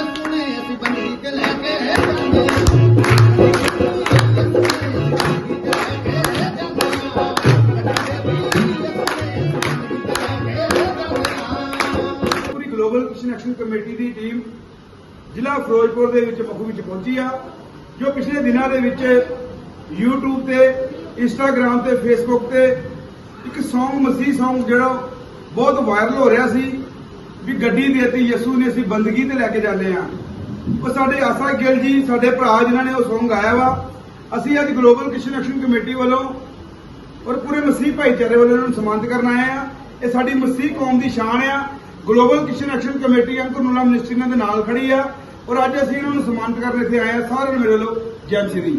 ਸੁਣੇ ਅਸੀਂ ਬੰਦੀ ਲੈ ਕੇ ਜਾਂਦੇ global Kisan action committee team team ਜ਼ਿਲ੍ਹਾ ਫਿਰੋਜ਼ਪੁਰ ਦੇ ਵਿੱਚ ਮਖੂ ਵਿੱਚ ਪਹੁੰਚੀ ਆ, ਜੋ ਪਿਛਲੇ ਦਿਨਾਂ ਦੇ ਵਿੱਚ YouTube ਤੇ, Instagram ਤੇ, Facebook ਤੇ ਇੱਕ Song, ਮਸੀਹ Song ਜਿਹੜਾ ਬਹੁਤ ਵਾਇਰਲ ਹੋ ਰਿਹਾ ਸੀ। ਵੀ ਗੱਡੀ ਦੇਤੀ ਯਿਸੂ ਨੇ ਅਸੀਂ ਬੰਦਗੀ ਤੇ ਲੈ ਕੇ ਜਾਂਦੇ ਆ ਉਹ ਸਾਡੇ ਆਸਾ ਗਿੱਲ ਜੀ, ਸਾਡੇ ਭਰਾ ਜਿਨ੍ਹਾਂ ਨੇ ਉਹ Song ਗਾਇਆ ਵਾ, ਅਸੀਂ ਅੱਜ ਗਲੋਬਲ ਕਿਸ਼ਨ ਐਕਸ਼ਨ ਕਮੇਟੀ ਵੱਲੋਂ ਔਰ ਪੂਰੇ ਮਸੀਹ ਭਾਈਚਾਰੇ ਵੱਲੋਂ ਇਹਨਾਂ ਨੂੰ ਸਨਮਾਨਿਤ ਕਰਨ ਆਏ ਆ ਇਹ ਸਾਡੀ ਮਸੀਹ ਕੌਮ ਦੀ ਸ਼ਾਨ ਆ। Global Kisan action committee Ankur Narula ministry ਇਹਨਾਂ ਦੇ ਨਾਲ ਖੜੀ ਆ ਔਰ ਅੱਜ ਅਸੀਂ ਇਹਨਾਂ ਨੂੰ ਸਨਮਾਨਿਤ ਕਰਨ ਇੱਥੇ ਆਏ ਆ ਸਾਰਿਆਂ ਨੂੰ ਮੇਰੇ ਵੱਲੋਂ ਜੈ ਸ਼੍ਰੀ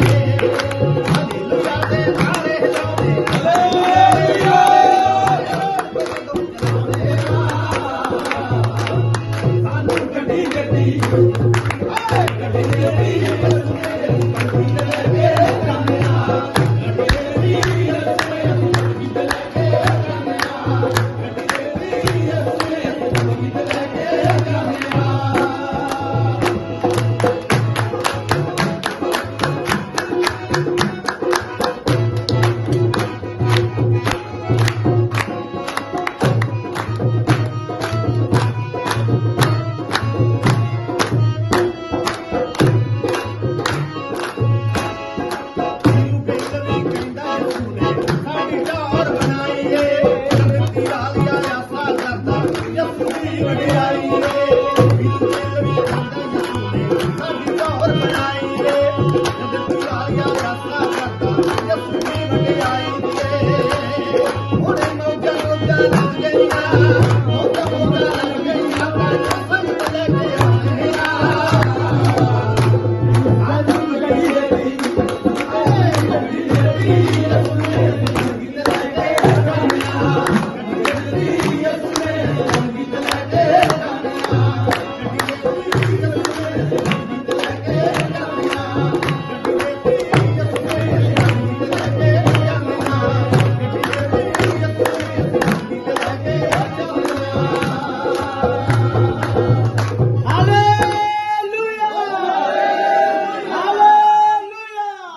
Oh,